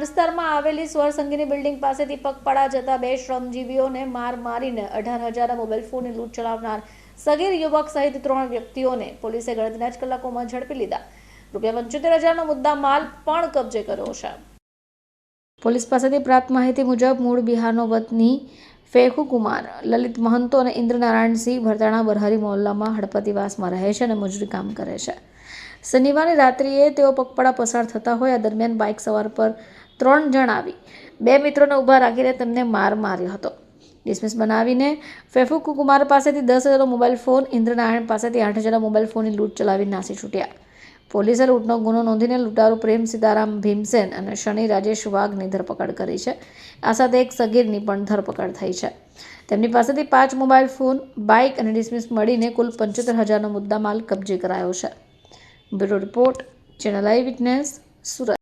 વિસ્તારમાં આવેલી સ્વરસંગીની બિલ્ડિંગ પાસેથી પગપાળા જતા બે શ્રમજીવીઓને માર મારીને અઢાર હજારના મોબાઈલ ફોનની લૂંટ ચલાવનાર સગીર યુવક સહિત ત્રણ વ્યક્તિઓને પોલીસે ગણતરીના જ કલાકોમાં ઝડપી લીધા. રૂપિયા પંચોતેર હજારનો મુદ્દા માલ પણ કબજે કર્યો છે. પોલીસ પાસેથી પ્રાપ્ત માહિતી મુજબ મૂળ બિહારનો વતની ફેખુ કુમાર લલિત મહંતો અને ઇન્દ્રનારાયણસિંહ ભરતાણા બરહારી મોહલ્લામાં હડપતિવાસમાં રહે છે અને મજૂરી કામ કરે છે. શનિવારની રાત્રિએ તેઓ પગપાળા પસાર થતા હોય, આ દરમિયાન બાઇક સવાર પર ત્રણ જણ આવી, બે મિત્રોને ઊભા રાખીને તેમને માર માર્યો હતો. ડિસમિસ બનાવીને ફેફુકુ કુમાર પાસેથી દસ હજારનો મોબાઈલ ફોન, ઇન્દ્રનારાયણ પાસેથી આઠ હજારના મોબાઈલ ફોનની લૂંટ ચલાવી નાસી છૂટ્યા. પોલીસે લૂંટનો ગુનો નોંધીને લૂંટારો પ્રેમ સીતારામ ભીમસેન અને શનિ રાજેશ વાઘની ધરપકડ કરી છે. આ સાથે એક સગીરની પણ ધરપકડ થઈ છે. તેમની પાસેથી પાંચ મોબાઈલ ફોન, બાઇક અને ડિસમિસ મળીને કુલ પંચોતેર હજારનો મુદ્દામાલ કબજે કરાયો છે. Bureau report, channel eye witness, Surat.